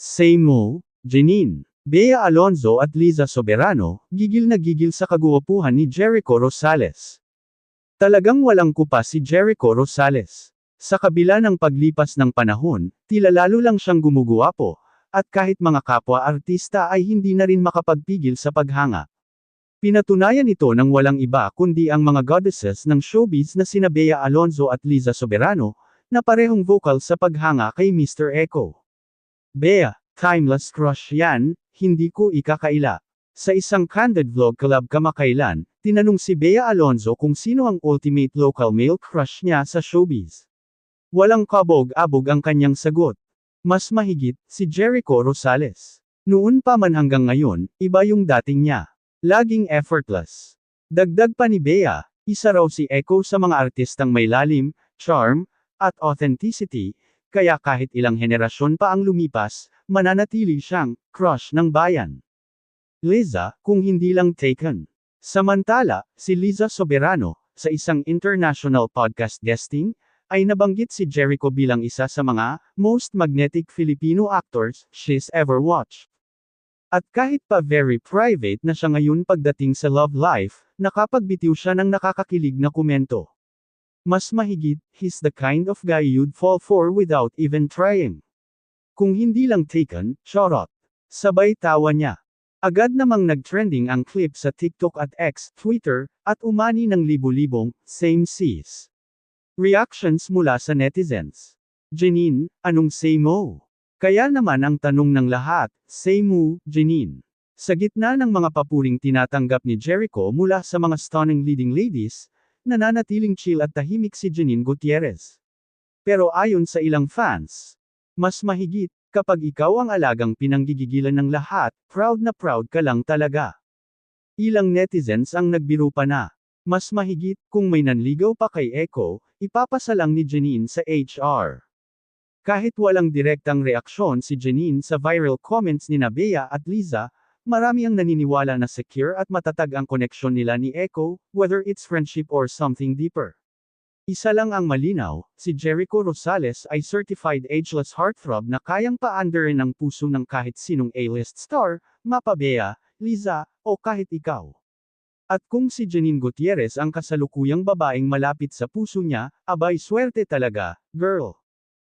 Say mo, Janine. Bea Alonzo at Liza Soberano, gigil na gigil sa kaguwapuhan ni Jericho Rosales. Talagang walang kupa si Jericho Rosales. Sa kabila ng paglipas ng panahon, tila lalo lang siyang gumuguwapo, at kahit mga kapwa-artista ay hindi na rin makapagpigil sa paghanga. Pinatunayan ito ng walang iba kundi ang mga goddesses ng showbiz na sina Bea Alonzo at Liza Soberano, na parehong vocal sa paghanga kay Mr. Echo. Bea, timeless crush yan, hindi ko ikakaila. Sa isang candid vlog collab kamakailan, tinanong si Bea Alonzo kung sino ang ultimate local male crush niya sa showbiz. Walang kabog-abog ang kanyang sagot. Mas mahigit, si Jericho Rosales. Noon pa man hanggang ngayon, iba yung dating niya. Laging effortless. Dagdag pa ni Bea, isa raw si Echo sa mga artistang may lalim, charm, at authenticity, kaya kahit ilang henerasyon pa ang lumipas, mananatili siyang crush ng bayan. Liza, kung hindi lang taken. Samantala, si Liza Soberano, sa isang international podcast guesting, ay nabanggit si Jericho bilang isa sa mga most magnetic Filipino actors she's ever watched. At kahit pa very private na siya ngayon pagdating sa love life, nakapagbitiw siya ng nakakakilig na komento. Mas mahigit, he's the kind of guy you'd fall for without even trying. Kung hindi lang taken, charot. Sabay tawa niya. Agad namang nag-trending ang clip sa TikTok at X, Twitter, at umani ng libu-libong, same sis. Reactions mula sa netizens. Janine, anong say mo? Kaya naman ang tanong ng lahat, say mo, Janine. Sa gitna ng mga papuring tinatanggap ni Jericho mula sa mga stunning leading ladies, nananatiling chill at tahimik si Janine Gutierrez. Pero ayon sa ilang fans, mas mahigit, kapag ikaw ang alagang pinanggigigilan ng lahat, proud na proud ka lang talaga. Ilang netizens ang nagbiro pa na. Mas mahigit, kung may nanligaw pa kay Echo, ipapasalang ni Janine sa HR. Kahit walang direktang reaksyon si Janine sa viral comments ni Bea at Liza, marami ang naniniwala na secure at matatag ang koneksyon nila ni Echo, whether it's friendship or something deeper. Isa lang ang malinaw, si Jericho Rosales ay certified ageless heartthrob na kayang paandarin ang puso ng kahit sinong A-list star, mapabea, Liza, o kahit ikaw. At kung si Janine Gutierrez ang kasalukuyang babaeng malapit sa puso niya, abay swerte talaga, girl.